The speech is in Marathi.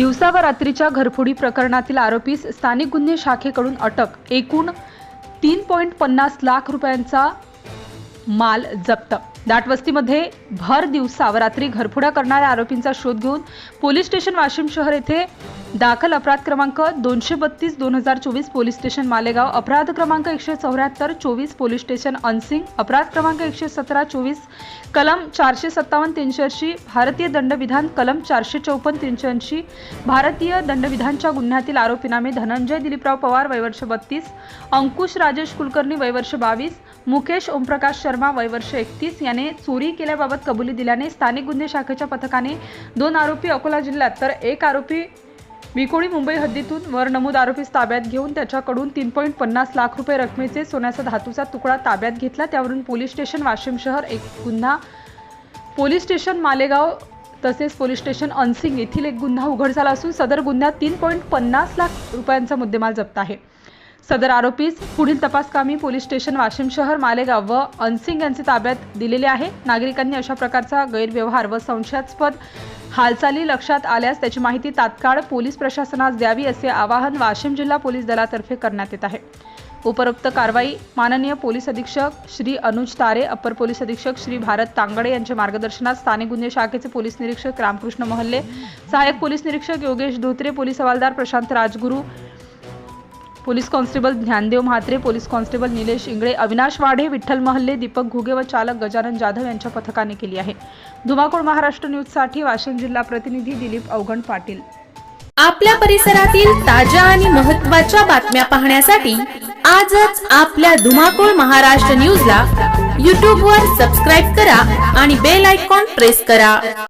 दिवसा व रात्रीच्या घरफोडी प्रकरणातील आरोपीस स्थानिक गुन्हे शाखेकडून अटक. एकूण तीन पॉईंट पन्नास लाख रुपयांचा माल जप्त. दाटवस्तीमध्ये भर दिवसा व रात्री घरफोड्या करणाऱ्या आरोपींचा शोध घेऊन पोलीस स्टेशन वाशिम शहर येथे दाखल अपराध क्रमांक दोनशे बत्तीस दोन हजार चोवीस पोलीस स्टेशन मालेगाव अपराध क्रमांक एकशे चौऱ्याहत्तर चोवीस पोलीस स्टेशन अनसिंग अपराध क्रमांक एकशे सतरा चोवीस कलम चारशे सत्तावन्न तीनशे ऐंशी भारतीय दंडविधान कलम चारशे चौपन्न तीनशे ऐंशी भारतीय दंडविधानच्या गुन्ह्यातील आरोपीनामे धनंजय दिलीपराव पवार वयवर्ष बत्तीस अंकुश राजेश कुलकर्णी वयवर्ष बावीस मुकेश ओमप्रकाश शर्मा वयवर्ष एकतीस याने चोरी केल्याबाबत कबुली दिल्याने स्थानिक गुन्हे शाखेच्या पथकाने दोन आरोपी अकोला जिल्ह्यात तर एक आरोपी विकोळी मुंबई हद्दीतून वर नमूद आरोपीस ताब्यात घेऊन त्याच्याकडून तीन पॉईंट पन्नास लाख रुपये रकमेचे सोन्याचा धातूचा तुकडा ताब्यात घेतला. त्यावरून पोलीस स्टेशन वाशिम शहर एक गुन्हा. पोलीस स्टेशन मालेगाव तसेच पोलीस स्टेशन अनसिंग येथील एक गुन्हा उघड झाला असून सदर गुन्ह्यात तीन पॉईंट पन्नास लाख रुपयांचा मुद्देमाल जप्त आहे. सदर आरोपीस पुढील तपासकामी पोलीस स्टेशन वाशिम शहर मालेगाव व अनसिंग यांचे ताब्यात दिलेले आहे. नागरिकांनी अशा प्रकारचा गैरव्यवहार व संशयास्पद हालचाली लक्षात आल्यास त्याची माहिती तात्काळ पोलीस प्रशासनास द्यावी असे आवाहन वाशिम जिल्हा पोलीस दलातर्फे करण्यात येत आहे. उपरोक्त कारवाई माननीय पोलीस अधीक्षक श्री अनुज तारे अप्पर पोलीस अधीक्षक श्री भारत तांगडे यांच्या मार्गदर्शनात स्थानिक गुन्हे शाखेचे पोलीस निरीक्षक रामकृष्ण महल्ले सहाय्यक पोलीस निरीक्षक योगेश धोत्रे पोलीस हवालदार Prashant Rajguru police constable Dnyandev Mhatre police constable Nilesh Ingale Avinash Wadhe Vitthal Mahalle Deepak Ghuge व चालक गजानन जाधव यांच्या पथकाने केली आहे. धुमाकूळ महाराष्ट्र न्यूजसाठी वाशिम जिल्हा प्रतिनिधी दिलीप अवघण पाटील. आपल्या परिसरातील ताज्या आणि महत्त्वाच्या बातम्या पाहण्यासाठी आजच आपल्या धुमाकूळ महाराष्ट्र न्यूजला यूट्यूबवर सबस्क्राईब करा आणि बेल आयकॉन प्रेस करा.